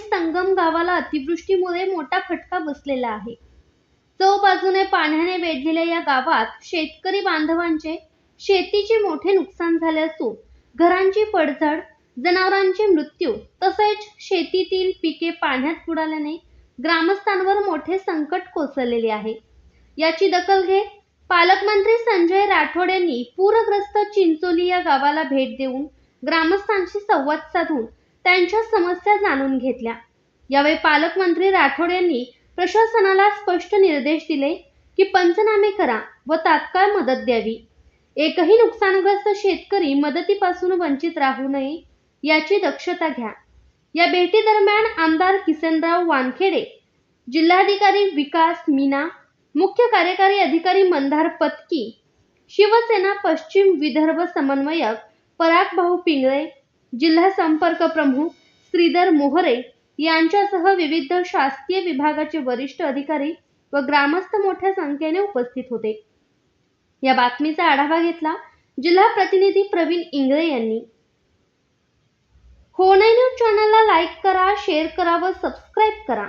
संगम गावाला अतिवृष्टीमुळे मोठा फटका बसलेला आहे. चौबाजूने पाण्याने वेढलेल्या या गावात शेतकरी बांधवांचे शेतीचे मोठे नुकसान झाले असून घरांची पडझड जनावरांचे मृत्यू तसेच शेतीतील पिके पाण्यात बुडाल्याने ग्रामस्थांवर मोठे संकट कोसळलेले आहे. याची दखल घेत पालकमंत्री संजय राठोड यांनी पूरग्रस्त चिंचोली या गावाला भेट देऊन ग्रामस्थांशी संवाद साधून त्यांच्या समस्या जाणून घेतल्या. यावेळी पालकमंत्री राठोड यांनी प्रशासनाला स्पष्ट निर्देश दिले की पंचनामे करा व तात्काळ मदत द्यावी. एकही नुकसानग्रस्त शेतकरी मदतीपासून वंचित राहू नये याची दक्षता घ्या. या भेटी दरम्यान आमदार किसनराव वानखेडे जिल्हाधिकारी विकास मीना मुख्य कार्यकारी अधिकारी मंदार पत्की शिवसेना पश्चिम विदर्भ समन्वयक पराग भाऊ पिंगळे जिल्हा संपर्क प्रमुख श्रीधर मोहरे यांच्यासह विविध शासकीय विभागाचे वरिष्ठ अधिकारी व ग्रामस्थ मोठ्या संख्येने उपस्थित होते. या बातमीचा आढावा घेतला जिल्हा प्रतिनिधी प्रवीण इंगळे यांनी. होणे न्यूज चॅनलला लाईक करा शेअर करा व सबस्क्राईब करा.